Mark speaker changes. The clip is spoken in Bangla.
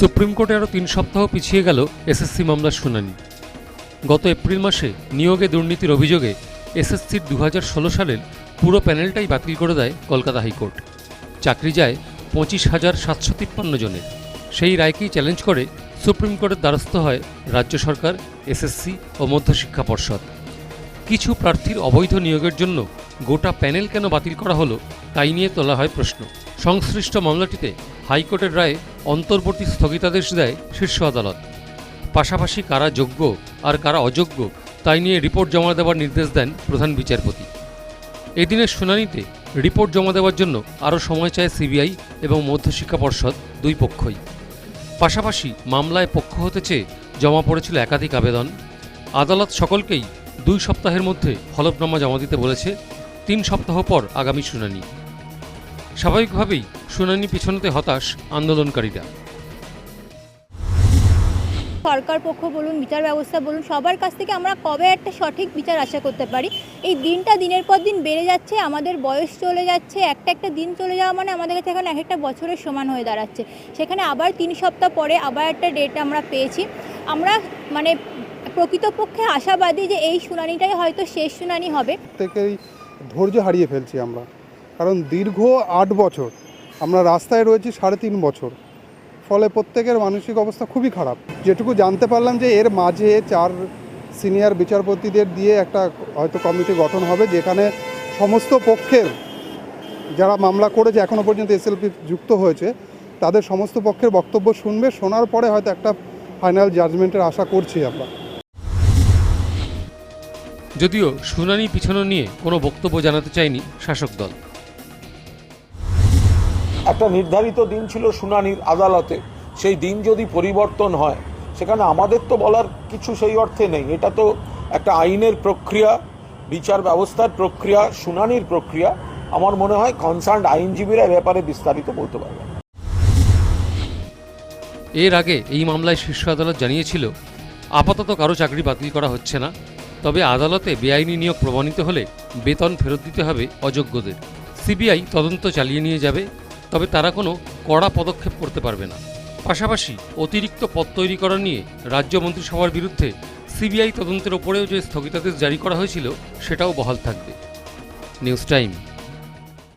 Speaker 1: সুপ্রিম কোর্টে আরও তিন সপ্তাহ পিছিয়ে গেল এসএসসি মামলার শুনানি। গত এপ্রিল মাসে নিয়োগে দুর্নীতির অভিযোগে এসএসসির দু হাজার ষোলো সালের পুরো প্যানেলটাই বাতিল করে দেয় কলকাতা হাইকোর্ট। চাকরি যায় পঁচিশ হাজার সাতশো তিপ্পান্ন জনের। সেই রায়কেই চ্যালেঞ্জ করে সুপ্রিম কোর্টের দ্বারস্থ হয় রাজ্য সরকার, এসএসসি ও মধ্যশিক্ষা পর্ষদ। কিছু প্রার্থীর অবৈধ নিয়োগের জন্য গোটা প্যানেল কেন বাতিল করা হলো, তাই নিয়ে তোলা হয় প্রশ্ন। সংশ্লিষ্ট মামলাটিতে হাইকোর্টের রায়ে অন্তর্বর্তী স্থগিতাদেশ দেয় শীর্ষ আদালত। পাশাপাশি কারা যোগ্য আর কারা অযোগ্য তাই নিয়ে রিপোর্ট জমা দেওয়ার নির্দেশ দেন প্রধান বিচারপতি। এদিনের শুনানিতে রিপোর্ট জমা দেওয়ার জন্য আরও সময় চায় সিবিআই এবং মধ্যশিক্ষা পর্ষদ দুই পক্ষই। পাশাপাশি মামলায় পক্ষ হতে চেয়ে জমা পড়েছিল একাধিক আবেদন। আদালত সকলকেই দুই সপ্তাহের মধ্যে হলফনামা জমা দিতে বলেছে। তিন সপ্তাহ পর আগামী শুনানি। স্বাভাবিকভাবেই শুনানি পিছনতে হতাশ আন্দোলনকারীরা।
Speaker 2: সরকার পক্ষ বলুন বিচার ব্যবস্থা বলুন সবার কাছ থেকে আমরা কবে একটা সঠিক বিচার আশা করতে পারি? এই দিনটা দিনের পর দিন বেড়ে যাচ্ছে আমাদের বয়স চলে যাচ্ছে একটা একটা দিন চলে যাওয়া মানে আমাদের কাছে এখন এক একটা বছরের সমান হয়ে দাঁড়াচ্ছে। সেখানে আবার তিন সপ্তাহ পরে আবার একটা ডেট আমরা পেয়েছি। আমরা মানে প্রকৃতপক্ষে আশাবাদী যে এই শুনানিটাই হয়তো শেষ শুনানি হবে।
Speaker 3: প্রত্যেকেই ধৈর্য হারিয়ে ফেলছি আমরা। কারণ দীর্ঘ আট বছর আমরা রাস্তায় রয়েছি সাড়ে তিন বছর। ফলে প্রত্যেকের মানসিক অবস্থা খুবই খারাপ। যেটুকু জানতে পারলাম যে এর মাঝে চার সিনিয়র বিচারপতিদের দিয়ে একটা হয়তো কমিটি গঠন হবে, যেখানে সমস্ত পক্ষের যারা মামলা করেছে এখনও পর্যন্ত এসএলপি যুক্ত হয়েছে, তাদের সমস্ত পক্ষের বক্তব্য শুনবে, শোনার পরে হয়তো একটা ফাইনাল জাজমেন্টের আশা করছি আমরা।
Speaker 1: যদিও শুনানি পিছনো নিয়ে কোনো বক্তব্য জানাতে চায়নি শাসক দল।
Speaker 4: একটা নির্ধারিত দিন ছিল শুনানির আদালতে। সেই দিন যদি পরিবর্তন হয়, সেখানে আমাদের তো বলার কিছু সেই অর্থে নেই। এটা তো একটা আইনের প্রক্রিয়া, বিচার ব্যবস্থার প্রক্রিয়া, শুনানির প্রক্রিয়া। আমার মনে হয় কনসার্ন আইনজীবীরা ব্যাপারে বিস্তারিত বলতে পারবেন
Speaker 1: এর আগে এই মামলায় শীর্ষ আদালত জানিয়েছিল, আপাতত কারও চাকরি বাতিল করা হচ্ছে না, তবে আদালতে বেআইনি নিয়োগ প্রমাণিত হলে বেতন ফেরত দিতে হবে অযোগ্যদের। সিবিআই তদন্ত চালিয়ে নিয়ে যাবে তবে তারা কোনো কড়া পদক্ষেপ করতে পারবে না। পাশাপাশি অতিরিক্ত পদ তৈরি করা নিয়ে রাজ্য মন্ত্রিসভার বিরুদ্ধে সিবিআই তদন্তের ওপরেও যে স্থগিতাদেশ জারি করা হয়েছিল, সেটাও বহাল থাকবে। News time